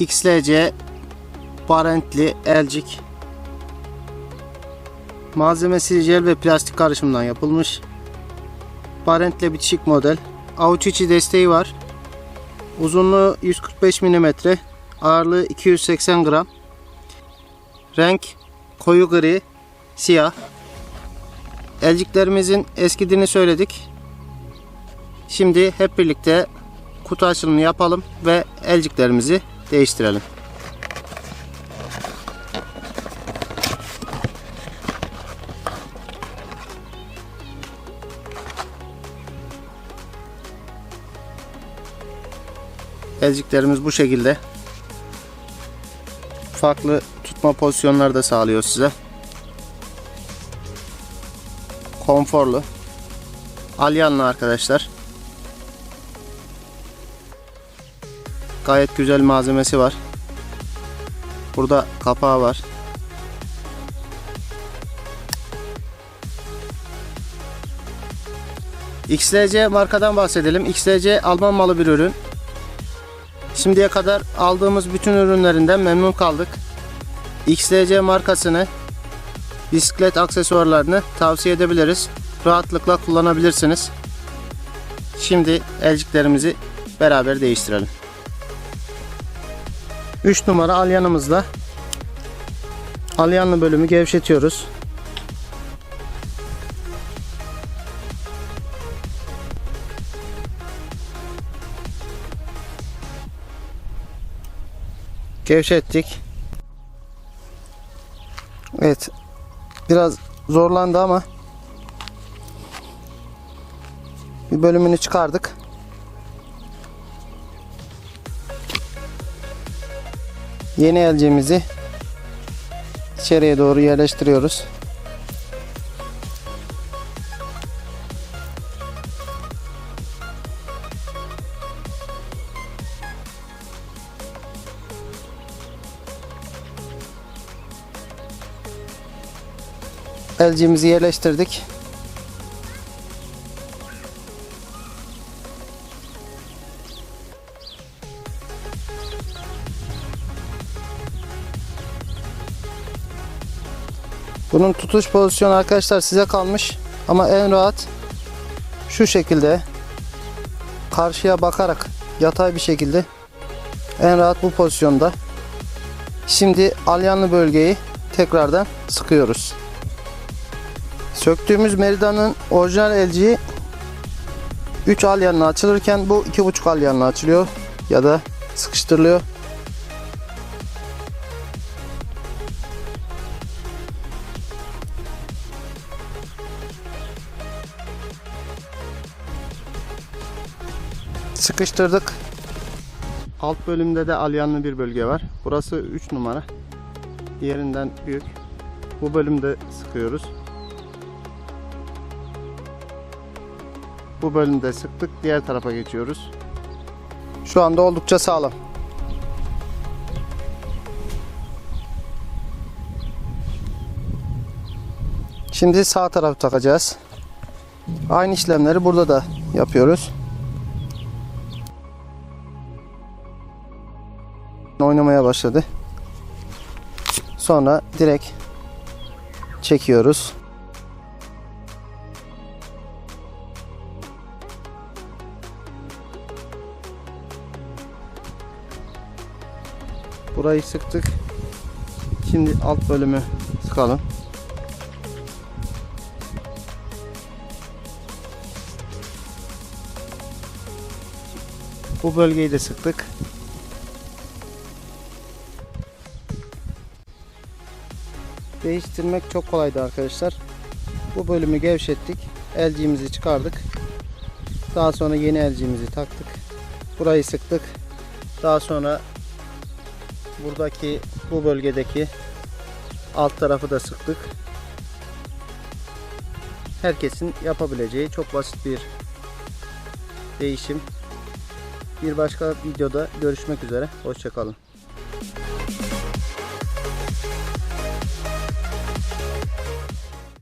XLC Barentli elcik. Malzemesi jel ve plastik karışımından yapılmış. Barentle bitişik model. Avuç içi desteği var. Uzunluğu 145 mm, ağırlığı 280 gram. Renk koyu gri, siyah. Elciklerimizin eskidiğini söyledik. Şimdi hep birlikte kutu açılımını yapalım ve elciklerimizi değiştirelim. Elciklerimiz bu şekilde. Farklı tutma pozisyonları da sağlıyor size. Konforlu. Alyanlı arkadaşlar. Gayet güzel malzemesi var. Burada kapağı var. XLC markadan bahsedelim. XLC Alman malı bir ürün. Şimdiye kadar aldığımız bütün ürünlerinden memnun kaldık. XLC markasını bisiklet aksesuarlarını tavsiye edebiliriz. Rahatlıkla kullanabilirsiniz. Şimdi elciklerimizi beraber değiştirelim. 3 numara alyanımızla alyanlı bölümü gevşetiyoruz. Gevşettik. Evet. Biraz zorlandı ama bir bölümünü çıkardık. Yeni elcimizi içeriye doğru yerleştiriyoruz. Elcimizi yerleştirdik. Bunun tutuş pozisyonu arkadaşlar size kalmış. Ama en rahat şu şekilde karşıya bakarak yatay bir şekilde en rahat bu pozisyonda. Şimdi alyanlı bölgeyi tekrardan sıkıyoruz. Söktüğümüz meridanın orijinal elciği 3 alyanla açılırken bu 2,5 alyanla açılıyor ya da sıkıştırılıyor. Sıkıştırdık. Alt bölümde de alyanlı bir bölge var. Burası 3 numara. Diğerinden büyük. Bu bölümde sıkıyoruz. Bu bölümde sıktık. Diğer tarafa geçiyoruz. Şu anda oldukça sağlam. Şimdi sağ tarafı takacağız. Aynı işlemleri burada da yapıyoruz. Oynamaya başladı. Sonra direkt çekiyoruz. Burayı sıktık. Şimdi alt bölümü sıkalım. Bu bölgeyi de sıktık. Değiştirmek çok kolaydı arkadaşlar. Bu bölümü gevşettik. Elciğimizi çıkardık. Daha sonra yeni elciğimizi taktık. Burayı sıktık. Daha sonra buradaki bu bölgedeki alt tarafı da sıktık. Herkesin yapabileceği çok basit bir değişim. Bir başka videoda görüşmek üzere. Hoşçakalın.